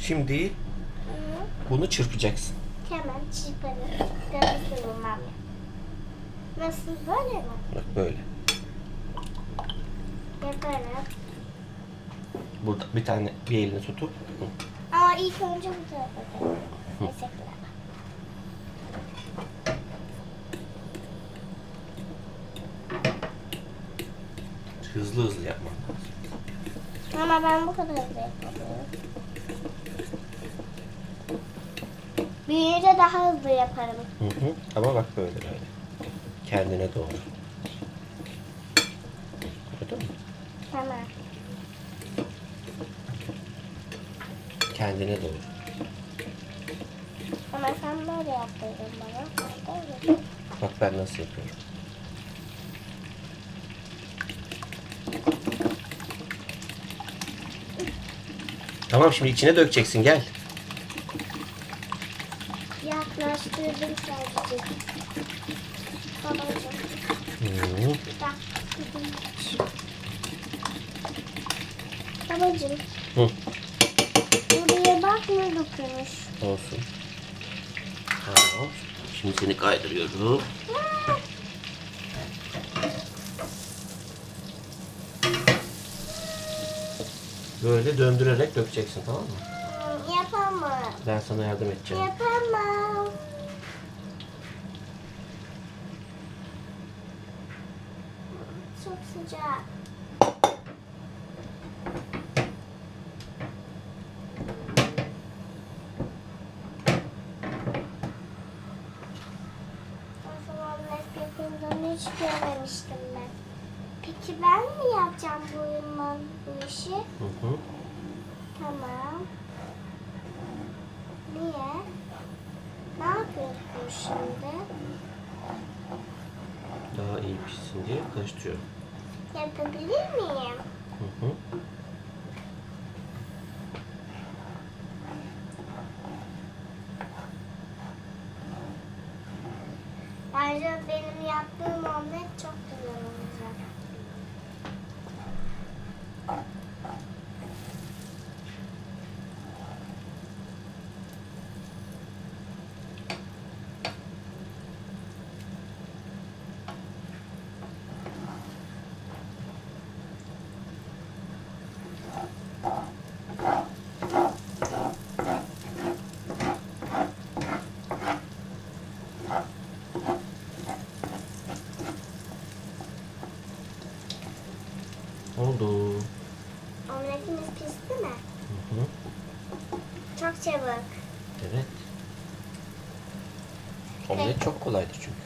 Şimdi bunu çırpacaksın. Hemen çırparım. Nasıl böyle mi? Bak böyle. Yaparım. Burada bir tane bir elini tutup. Ama ilk önce bu tarafa. Mesela. hızlı hızlı yapman lazım. Ama ben bu kadar hızlı yapamıyorum. Büyüyünce daha hızlı yaparım. Hı hı. Ama bak böyle böyle. Kendine doğru. Gördün mü? Tamam. Kendine doğru. Ama sen böyle yaptırdın bana. Böyle. Bak ben nasıl yapıyorum. Tamam şimdi içine dökeceksin gel. Yaklaştırdım sadece. Babacığım. Hı. Bak. Hı. Buraya bak ne dokunmuş. Olsun. Tamam. Şimdi seni kaydırıyorum. Böyle döndürerek dökeceksin tamam mı? Yapamam. Ben sana yardım edeceğim. Yapamam. Çok sıcak. Hiç görmemiştim ben. Peki ben mi yapacağım bu bu işi? Hı hı. Tamam. Niye? Ne yapıyorsun şimdi? Daha iyi pişsin diye karıştırıyorum. Yapabilir miyim? Hı hı. Bence benim yaptığım omlet çok güzel olacak. Oldu. Omletimiz pişti mi? Hı hı. Çok çabuk. Evet. Omlet çok kolaydır çünkü.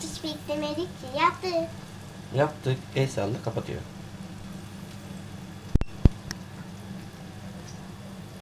Hiç beklemedik ki. Yaptık. Yaptık. El salla kapatıyor.